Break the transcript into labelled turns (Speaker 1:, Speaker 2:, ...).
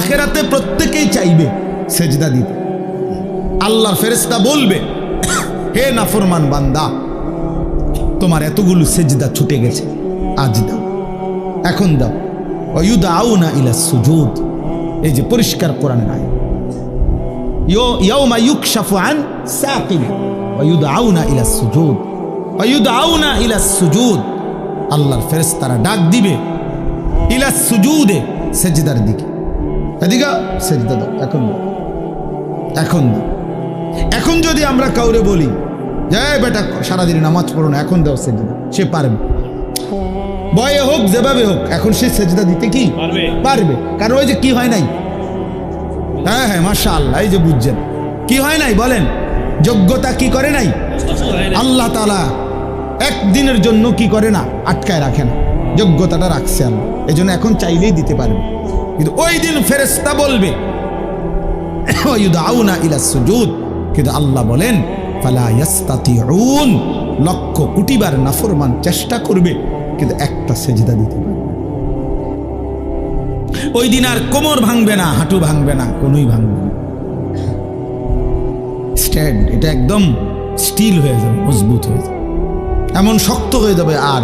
Speaker 1: আখেরাতে প্রত্যেকেই চাইবে সেজদা দিতে আল্লাহর ফেরেস্তা বলবে হে নাফরমান বান্দা তোমার এতগুলো সেজদা ছুটে গেছে আজ দাও এখন দাও অয়ুদা আউ না ইলা সুজুদ এই যে পরিষ্কার কোরআন নাই يوم يكشف عن ساق ويدعون الى السجود ويدعون الى السجود আল্লাহর ফেরেশতারা ডাক দিবে ইলা সুজুদে সেজদার দিকে এদিকে সেজদা দাও এখন এখন এখন যদি আমরা কাউরে বলি যে বেটা সারাদিন নামাজ পড়ো না এখন দাও সেজদা সে পারবে। বয়ে হোক যেভাবে হোক এখন সে সেজদা দিতে কি?
Speaker 2: পারবে।
Speaker 1: পারবে। কারণ ওই যে কি হয় নাই? হ্যাঁ হ্যাঁ মাসা আল্লাহ এই যে বুঝছেন। কি হয় নাই বলেন? যোগ্যতা কি করে নাই? আল্লাহ তালা একদিনের জন্য কি করে না? আটকায় রাখে না। যোগ্যতাটা রাখছে আল্লাহ। এই জন্য এখন চাইলেই দিতে পারবে। কিন্তু ওই দিন ফেরেস্তা বলবে কিন্তু আল্লাহ বলেন লক্ষ কোটিবার নাফরমান চেষ্টা করবে, কিন্তু একটা সেজদা দিতে পারবে ওই দিন আর কোমর ভাঙবে না, হাঁটু ভাঙবে না, কোনোই ভাঙবে না। স্ট্যান্ড, এটা একদম স্টিল হয়ে যাবে, মজবুত হয়ে যাবে। এমন শক্ত হয়ে যাবে আর